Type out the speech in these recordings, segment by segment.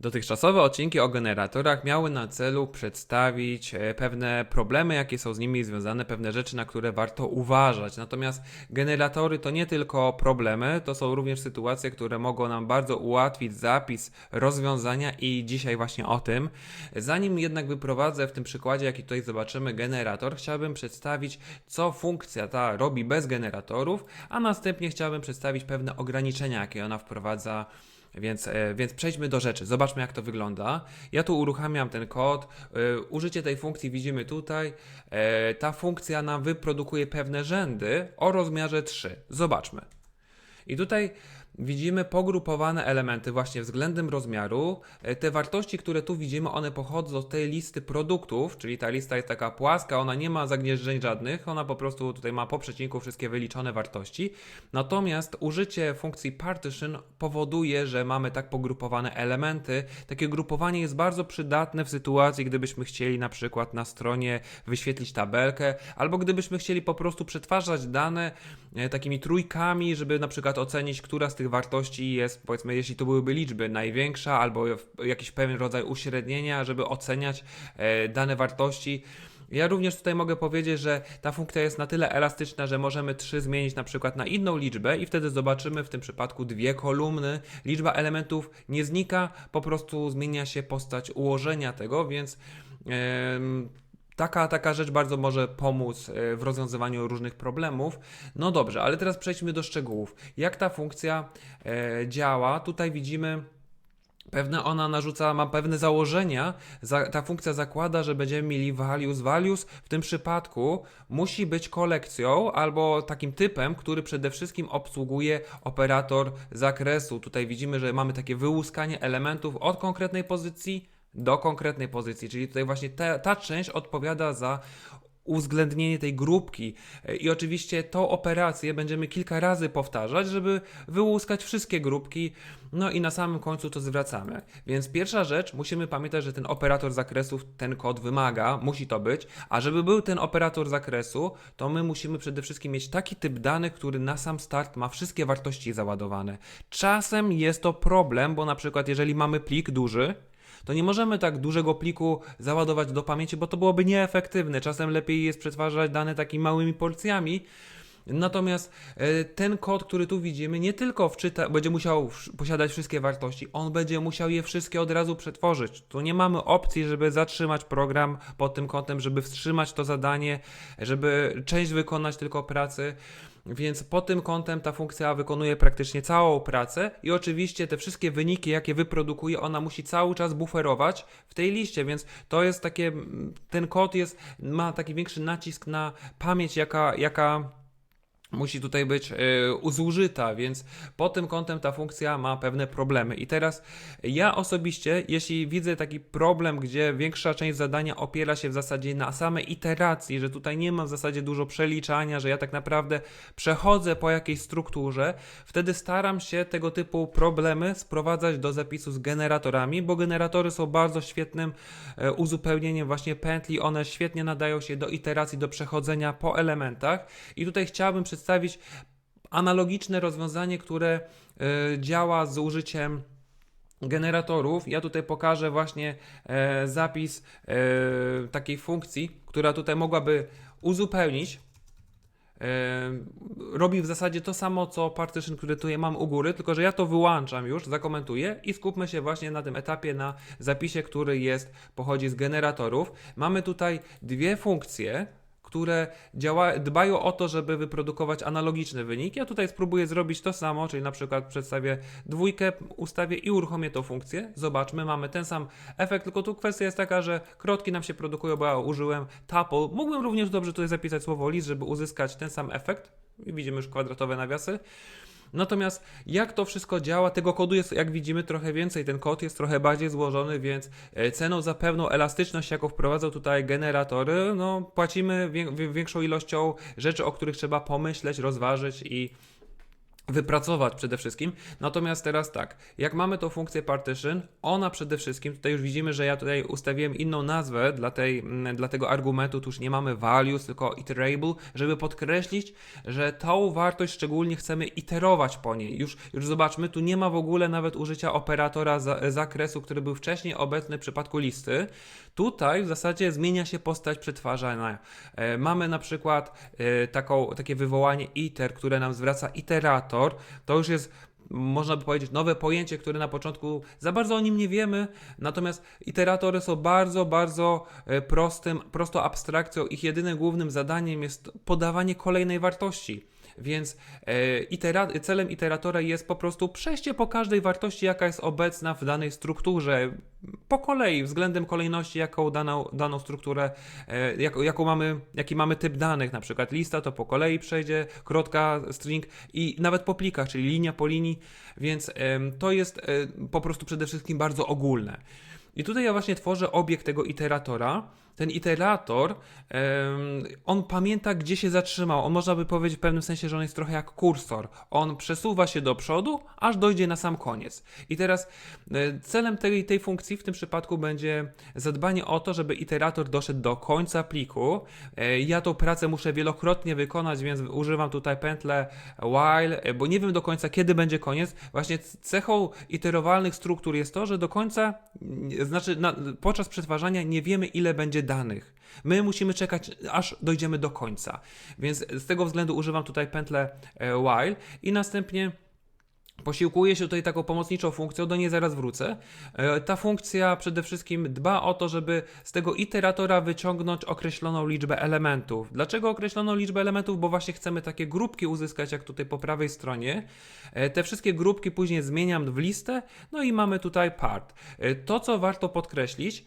Dotychczasowe odcinki o generatorach miały na celu przedstawić e, pewne problemy, jakie są z nimi związane, pewne rzeczy, na które warto uważać. Natomiast generatory to nie tylko problemy, to są również sytuacje, które mogą nam bardzo ułatwić zapis rozwiązania i dzisiaj właśnie o tym. Zanim jednak wyprowadzę w tym przykładzie, jaki tutaj zobaczymy, generator, chciałbym przedstawić, co funkcja ta robi bez generatorów, a następnie chciałbym przedstawić pewne ograniczenia, jakie ona wprowadza więc, e, więc przejdźmy do rzeczy. Zobaczmy, jak to wygląda. Ja tu uruchamiam ten kod. E, Użycie tej funkcji widzimy tutaj. E, Ta funkcja nam wyprodukuje pewne rzędy o rozmiarze 3. Zobaczmy. I tutaj widzimy pogrupowane elementy właśnie względem rozmiaru. E, Te wartości, które tu widzimy, one pochodzą z tej listy produktów, czyli ta lista jest taka płaska, ona nie ma zagnieżdżeń żadnych, ona po prostu tutaj ma po przecinku wszystkie wyliczone wartości. Natomiast użycie funkcji partition powoduje, że mamy tak pogrupowane elementy. Takie grupowanie jest bardzo przydatne w sytuacji, gdybyśmy chcieli na przykład na stronie wyświetlić tabelkę, albo gdybyśmy chcieli po prostu przetwarzać dane e, takimi trójkami, żeby na przykład ocenić, która z tych wartości jest, powiedzmy, jeśli to byłyby liczby, największa, albo jakiś pewien rodzaj uśrednienia, żeby oceniać e, dane wartości. Ja również tutaj mogę powiedzieć, że ta funkcja jest na tyle elastyczna, że możemy 3 zmienić na przykład na inną liczbę i wtedy zobaczymy w tym przypadku dwie kolumny. Liczba elementów nie znika, po prostu zmienia się postać ułożenia tego, więc em, Taka, taka rzecz bardzo może pomóc e, w rozwiązywaniu różnych problemów. No dobrze, ale teraz przejdźmy do szczegółów. Jak ta funkcja e, działa? Tutaj widzimy. Pewne ona narzuca, ma pewne założenia. Za, ta funkcja zakłada, że będziemy mieli values. Values w tym przypadku musi być kolekcją albo takim typem, który przede wszystkim obsługuje operator zakresu. Tutaj widzimy, że mamy takie wyłuskanie elementów od konkretnej pozycji do konkretnej pozycji, czyli tutaj właśnie ta, ta część odpowiada za uwzględnienie tej grupki. I oczywiście tą operację będziemy kilka razy powtarzać, żeby wyłuskać wszystkie grupki, no i na samym końcu to zwracamy. Więc pierwsza rzecz, musimy pamiętać, że ten operator zakresów ten kod wymaga, musi to być, a żeby był ten operator zakresu, to my musimy przede wszystkim mieć taki typ danych, który na sam start ma wszystkie wartości załadowane. Czasem jest to problem, bo na przykład jeżeli mamy plik duży, to nie możemy tak dużego pliku załadować do pamięci, bo to byłoby nieefektywne. Czasem lepiej jest przetwarzać dane takimi małymi porcjami. Natomiast e, ten kod, który tu widzimy, nie tylko wczyta, będzie musiał posiadać wszystkie wartości, on będzie musiał je wszystkie od razu przetworzyć. Tu nie mamy opcji, żeby zatrzymać program pod tym kątem, żeby wstrzymać to zadanie, żeby część wykonać tylko pracy. Więc pod tym kątem ta funkcja wykonuje praktycznie całą pracę i oczywiście te wszystkie wyniki, jakie wyprodukuje, ona musi cały czas buferować w tej liście, więc to jest takie, ten kod jest, ma taki większy nacisk na pamięć, jaka, jaka musi tutaj być y, zużyta, więc pod tym kątem ta funkcja ma pewne problemy. I teraz ja osobiście, jeśli widzę taki problem, gdzie większa część zadania opiera się w zasadzie na samej iteracji, że tutaj nie ma w zasadzie dużo przeliczania, że ja tak naprawdę przechodzę po jakiejś strukturze, wtedy staram się tego typu problemy sprowadzać do zapisu z generatorami, bo generatory są bardzo świetnym e, uzupełnieniem właśnie pętli, one świetnie nadają się do iteracji, do przechodzenia po elementach i tutaj chciałbym przedstawić analogiczne rozwiązanie, które e, działa z użyciem generatorów. Ja tutaj pokażę właśnie e, zapis e, takiej funkcji, która tutaj mogłaby uzupełnić. Robi w zasadzie to samo, co partition, który tutaj mam u góry, tylko że ja to wyłączam już, zakomentuję i skupmy się właśnie na tym etapie, na zapisie, który jest, pochodzi z generatorów. Mamy tutaj dwie funkcje, które działa, dbają o to, żeby wyprodukować analogiczne wyniki. Ja tutaj spróbuję zrobić to samo, czyli na przykład przedstawię dwójkę, ustawię i uruchomię tą funkcję. Zobaczmy, mamy ten sam efekt, tylko tu kwestia jest taka, że krotki nam się produkują, bo ja użyłem tuple. Mógłbym również dobrze tutaj zapisać słowo list, żeby uzyskać ten sam efekt. Widzimy już kwadratowe nawiasy. Natomiast jak to wszystko działa, tego kodu jest, jak widzimy, trochę więcej. Ten kod jest trochę bardziej złożony, więc e, ceną za pewną elastyczność, jaką wprowadzą tutaj generatory, no płacimy wię- wię- większą ilością rzeczy, o których trzeba pomyśleć, rozważyć i wypracować przede wszystkim. Natomiast teraz tak, jak mamy tą funkcję partition, ona przede wszystkim, tutaj już widzimy, że ja tutaj ustawiłem inną nazwę dla, tej, mm, dla tego argumentu, tu już nie mamy values, tylko iterable, żeby podkreślić, że tą wartość szczególnie chcemy iterować po niej. Już, już zobaczmy, tu nie ma w ogóle nawet użycia operatora za, zakresu, który był wcześniej obecny w przypadku listy. Tutaj w zasadzie zmienia się postać przetwarzania. E, mamy na przykład e, taką, takie wywołanie iter, które nam zwraca iterator, to już jest można by powiedzieć, nowe pojęcie, które na początku za bardzo o nim nie wiemy, natomiast iteratory są bardzo, bardzo e, prostym, prostą abstrakcją. Ich jedynym głównym zadaniem jest podawanie kolejnej wartości. Więc e, itera celem iteratora jest po prostu przejście po każdej wartości, jaka jest obecna w danej strukturze, po kolei, względem kolejności, jaką daną, daną strukturę, e, jak, jaką mamy, jaki mamy typ danych, na przykład lista, to po kolei przejdzie, krotka, string i nawet po plikach, czyli linia po linii, więc e, to jest e, po prostu przede wszystkim bardzo ogólne. I tutaj ja właśnie tworzę obiekt tego iteratora. Ten iterator, on pamięta, gdzie się zatrzymał. On można by powiedzieć w pewnym sensie, że on jest trochę jak kursor. On przesuwa się do przodu, aż dojdzie na sam koniec. I teraz e, celem tej, tej funkcji w tym przypadku będzie zadbanie o to, żeby iterator doszedł do końca pliku. E, ja tą pracę muszę wielokrotnie wykonać, więc używam tutaj pętlę while, e, bo nie wiem do końca, kiedy będzie koniec. Właśnie cechą iterowalnych struktur jest to, że do końca znaczy na, podczas przetwarzania nie wiemy ile będzie danych. My musimy czekać aż dojdziemy do końca. Więc z tego względu używam tutaj pętlę e, while i następnie Posiłkuję się tutaj taką pomocniczą funkcją, do niej zaraz wrócę. E, ta funkcja przede wszystkim dba o to, żeby z tego iteratora wyciągnąć określoną liczbę elementów. Dlaczego określoną liczbę elementów? Bo właśnie chcemy takie grupki uzyskać, jak tutaj po prawej stronie. E, te wszystkie grupki później zmieniam w listę, no i mamy tutaj part. To, co warto podkreślić,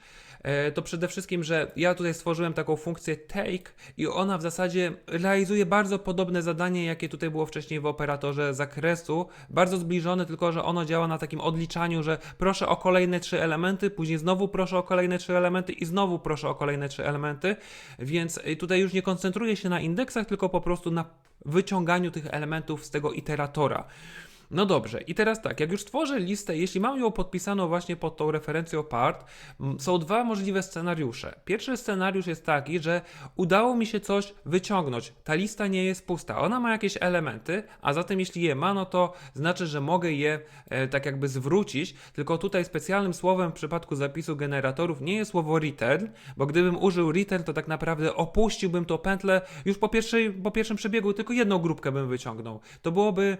to przede wszystkim, że ja tutaj stworzyłem taką funkcję take i ona w zasadzie realizuje bardzo podobne zadanie, jakie tutaj było wcześniej w operatorze zakresu, bardzo zbliżone, tylko że ono działa na takim odliczaniu, że proszę o kolejne trzy elementy, później znowu proszę o kolejne trzy elementy i znowu proszę o kolejne trzy elementy, więc tutaj już nie koncentruję się na indeksach, tylko po prostu na wyciąganiu tych elementów z tego iteratora. No dobrze, i teraz tak, jak już stworzę listę, jeśli mam ją podpisaną właśnie pod tą referencją part, są dwa możliwe scenariusze. Pierwszy scenariusz jest taki, że udało mi się coś wyciągnąć. Ta lista nie jest pusta, ona ma jakieś elementy, a zatem jeśli je ma, no to znaczy, że mogę je e, tak jakby zwrócić, tylko tutaj specjalnym słowem w przypadku zapisu generatorów nie jest słowo return, bo gdybym użył return, to tak naprawdę opuściłbym to pętlę już po, pierwszej, po pierwszym przebiegu, tylko jedną grupkę bym wyciągnął. To byłoby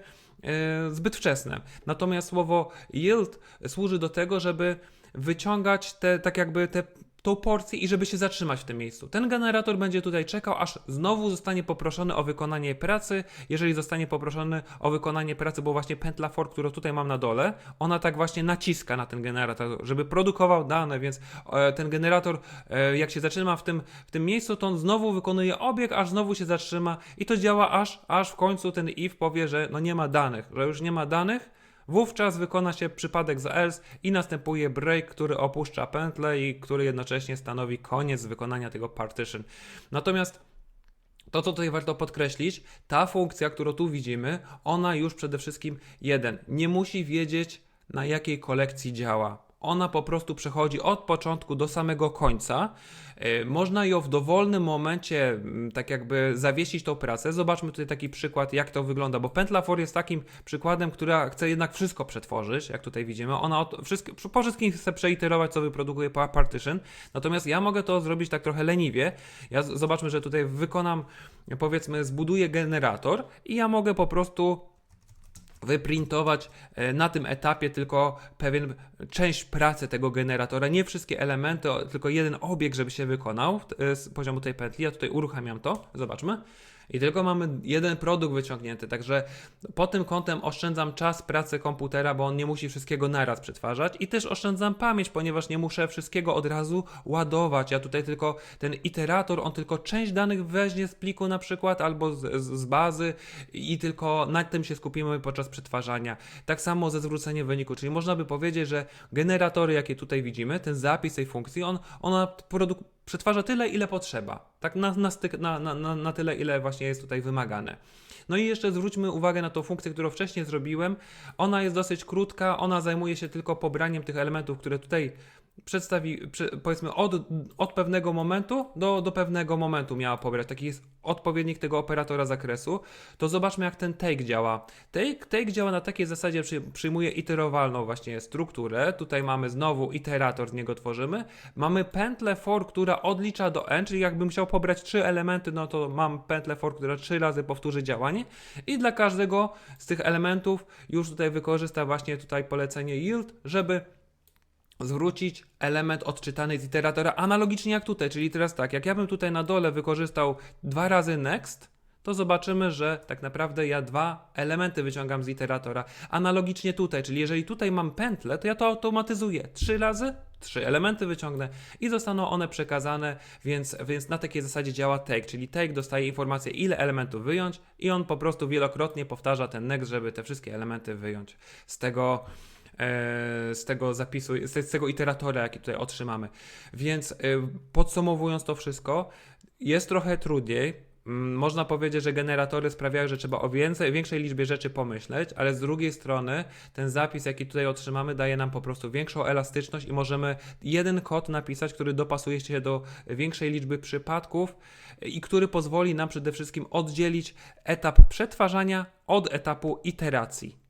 zbyt wczesne. Natomiast słowo yield służy do tego, żeby wyciągać te, tak jakby te tą porcję i żeby się zatrzymać w tym miejscu. Ten generator będzie tutaj czekał, aż znowu zostanie poproszony o wykonanie pracy. Jeżeli zostanie poproszony o wykonanie pracy, bo właśnie pętla for, którą tutaj mam na dole, ona tak właśnie naciska na ten generator, żeby produkował dane, więc e, ten generator, e, jak się zatrzyma w tym, w tym miejscu, to on znowu wykonuje obieg, aż znowu się zatrzyma i to działa aż, aż w końcu ten if powie, że no nie ma danych, że już nie ma danych, Wówczas wykona się przypadek za else i następuje break, który opuszcza pętlę i który jednocześnie stanowi koniec wykonania tego partition. Natomiast to, co tutaj warto podkreślić, ta funkcja, którą tu widzimy, ona już przede wszystkim jeden, nie musi wiedzieć na jakiej kolekcji działa ona po prostu przechodzi od początku do samego końca. E, można ją w dowolnym momencie mm, tak jakby zawiesić tą pracę. Zobaczmy tutaj taki przykład, jak to wygląda, bo pętla for jest takim przykładem, która chce jednak wszystko przetworzyć, jak tutaj widzimy. Ona od, wszystko, po wszystkim chce przeiterować, co wyprodukuje partition. Natomiast ja mogę to zrobić tak trochę leniwie. Ja zobaczmy, że tutaj wykonam, powiedzmy, zbuduję generator i ja mogę po prostu wyprintować e, na tym etapie tylko pewien część pracy tego generatora, nie wszystkie elementy, tylko jeden obieg, żeby się wykonał e, z poziomu tej pętli. Ja tutaj uruchamiam to, zobaczmy i tylko mamy jeden produkt wyciągnięty, także pod tym kątem oszczędzam czas pracy komputera, bo on nie musi wszystkiego naraz przetwarzać i też oszczędzam pamięć, ponieważ nie muszę wszystkiego od razu ładować. Ja tutaj tylko ten iterator, on tylko część danych weźmie z pliku na przykład albo z, z bazy i tylko nad tym się skupimy podczas przetwarzania. Tak samo ze zwróceniem wyniku, czyli można by powiedzieć, że generatory, jakie tutaj widzimy, ten zapis tej funkcji, on, ona produk przetwarza tyle, ile potrzeba. Tak na, na, styk, na, na, na tyle, ile właśnie jest tutaj wymagane. No i jeszcze zwróćmy uwagę na tą funkcję, którą wcześniej zrobiłem. Ona jest dosyć krótka, ona zajmuje się tylko pobraniem tych elementów, które tutaj przedstawi, powiedzmy od, od pewnego momentu do, do pewnego momentu miała pobrać. Taki jest odpowiednik tego operatora zakresu. To zobaczmy, jak ten take działa. Take, take działa na takiej zasadzie, przy, przyjmuje iterowalną właśnie strukturę. Tutaj mamy znowu iterator, z niego tworzymy. Mamy pętlę for, która odlicza do n, czyli jakbym chciał pobrać trzy elementy, no to mam pętlę for, która trzy razy powtórzy działanie. I dla każdego z tych elementów już tutaj wykorzysta właśnie tutaj polecenie yield, żeby zwrócić element odczytany z iteratora analogicznie jak tutaj, czyli teraz tak, jak ja bym tutaj na dole wykorzystał dwa razy next, to zobaczymy, że tak naprawdę ja dwa elementy wyciągam z iteratora. Analogicznie tutaj, czyli jeżeli tutaj mam pętlę, to ja to automatyzuję. Trzy razy, trzy elementy wyciągnę i zostaną one przekazane, więc, więc na takiej zasadzie działa take, czyli take dostaje informację, ile elementów wyjąć i on po prostu wielokrotnie powtarza ten next, żeby te wszystkie elementy wyjąć z tego z tego zapisu, z z tego iteratora, jaki tutaj otrzymamy. Więc e, podsumowując to wszystko, jest trochę trudniej. Mm, Można powiedzieć, że generatory sprawiają, że trzeba o więcej, większej liczbie rzeczy pomyśleć, ale z drugiej strony ten zapis, jaki tutaj otrzymamy, daje nam po prostu większą elastyczność i możemy jeden kod napisać, który dopasuje się do większej liczby przypadków i który pozwoli nam przede wszystkim oddzielić etap przetwarzania od etapu iteracji.